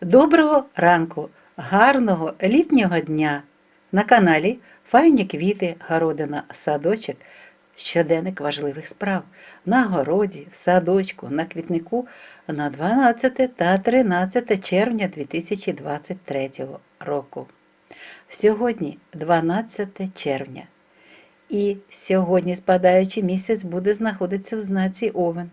Доброго ранку, гарного літнього дня! На каналі Файні квіти, городина, садочок, щоденник важливих справ на городі, в садочку, на квітнику на 12 та 13 червня 2023 року. Сьогодні 12 червня. І сьогодні спадаючий місяць буде знаходитися в знаці Овен.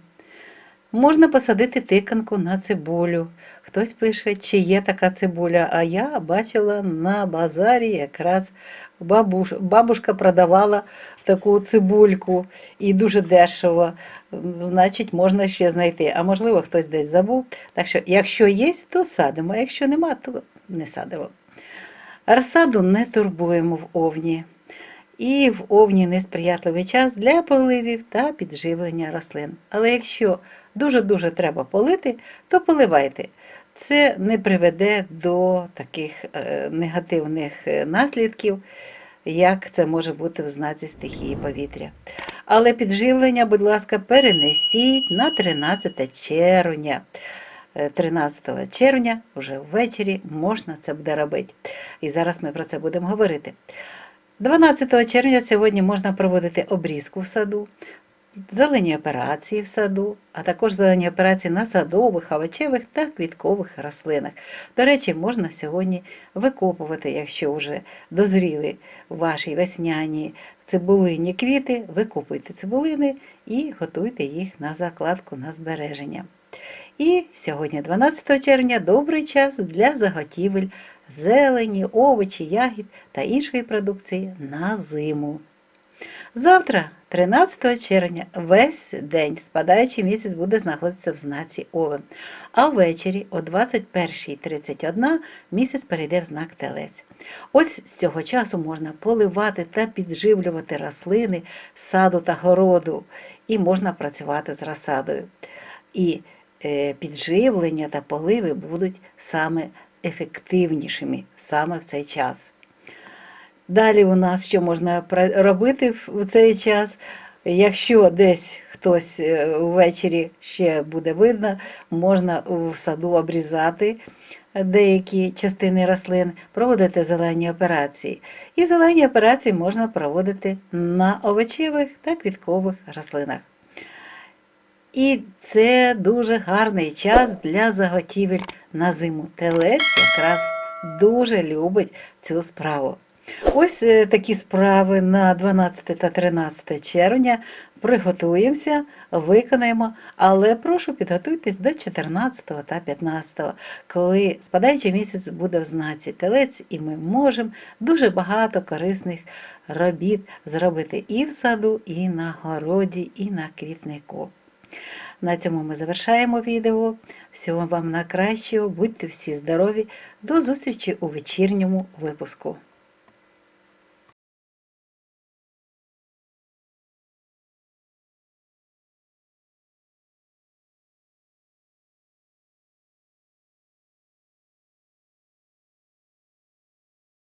Можна посадити тиканку на цибулю. Хтось пише, чи є така цибуля, а я бачила на базарі якраз бабуш, бабушка продавала таку цибульку і дуже дешево. Значить, можна ще знайти. А можливо, хтось десь забув. Так що, якщо є, то садимо, а якщо нема, то не садимо. Розсаду не турбуємо в овні. І в овні несприятливий час для поливів та підживлення рослин. Але якщо дуже-дуже треба полити, то поливайте. Це не приведе до таких е, негативних е, наслідків, як це може бути в знаці стихії повітря. Але підживлення, будь ласка, перенесіть на 13 червня. Е, 13 червня, вже ввечері, можна це буде робити. І зараз ми про це будемо говорити. 12 червня сьогодні можна проводити обрізку в саду, зелені операції в саду, а також зелені операції на садових, овочевих та квіткових рослинах. До речі, можна сьогодні викопувати, якщо вже дозріли ваші весняні цибулині квіти, викопуйте цибулини і готуйте їх на закладку на збереження. І сьогодні, 12 червня, добрий час для заготівель зелені, овочі, ягід та іншої продукції на зиму. Завтра, 13 червня, весь день спадаючий місяць буде знаходитися в знаці Овен, а ввечері о 21.31 місяць перейде в знак Телець. Ось з цього часу можна поливати та підживлювати рослини саду та городу, і можна працювати з розсадою. І е, підживлення та поливи будуть саме ефективнішими саме в цей час. Далі у нас що можна робити в цей час? Якщо десь хтось е, ввечері ще буде видно, можна в саду обрізати деякі частини рослин, проводити зелені операції. І зелені операції можна проводити на овочевих та квіткових рослинах. І це дуже гарний час для заготівель на зиму. Телець якраз дуже любить цю справу. Ось е, такі справи на 12 та 13 червня. Приготуємося, виконаємо, але прошу підготуйтесь до 14 та 15, коли спадаючий місяць буде в знаці телець, і ми можемо дуже багато корисних робіт зробити і в саду, і на городі, і на квітнику. На цьому ми завершаємо відео. Всього вам найкращого, будьте всі здорові. До зустрічі у вечірньому випуску.